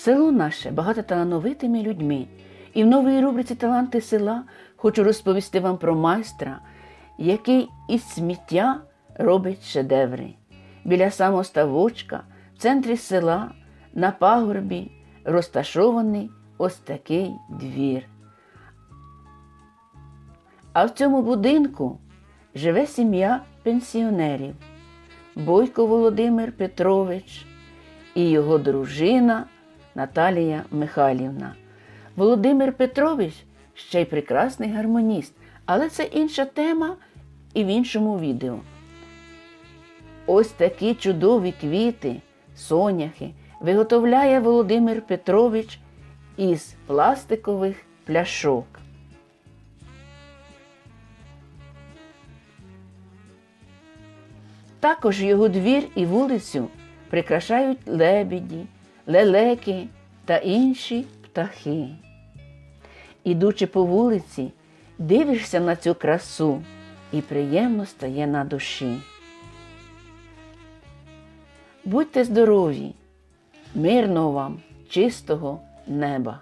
Село наше багато талановитими людьми, і в новій рубриці Таланти села хочу розповісти вам про майстра, який із сміття робить шедеври. Біля самого ставочка, в центрі села, на пагорбі, розташований ось такий двір. А в цьому будинку живе сім'я пенсіонерів Бойко Володимир Петрович і його дружина Наталія Михайлівна. Володимир Петрович ще й прекрасний гармоніст, але це інша тема і в іншому відео. Ось такі чудові квіти, соняхи виготовляє Володимир Петрович із пластикових пляшок. Також його двір і вулицю прикрашають лебіді, лелеки та інші птахи. Ідучи по вулиці, дивишся на цю красу і приємно стає на душі. Будьте здорові, мирного вам, чистого неба!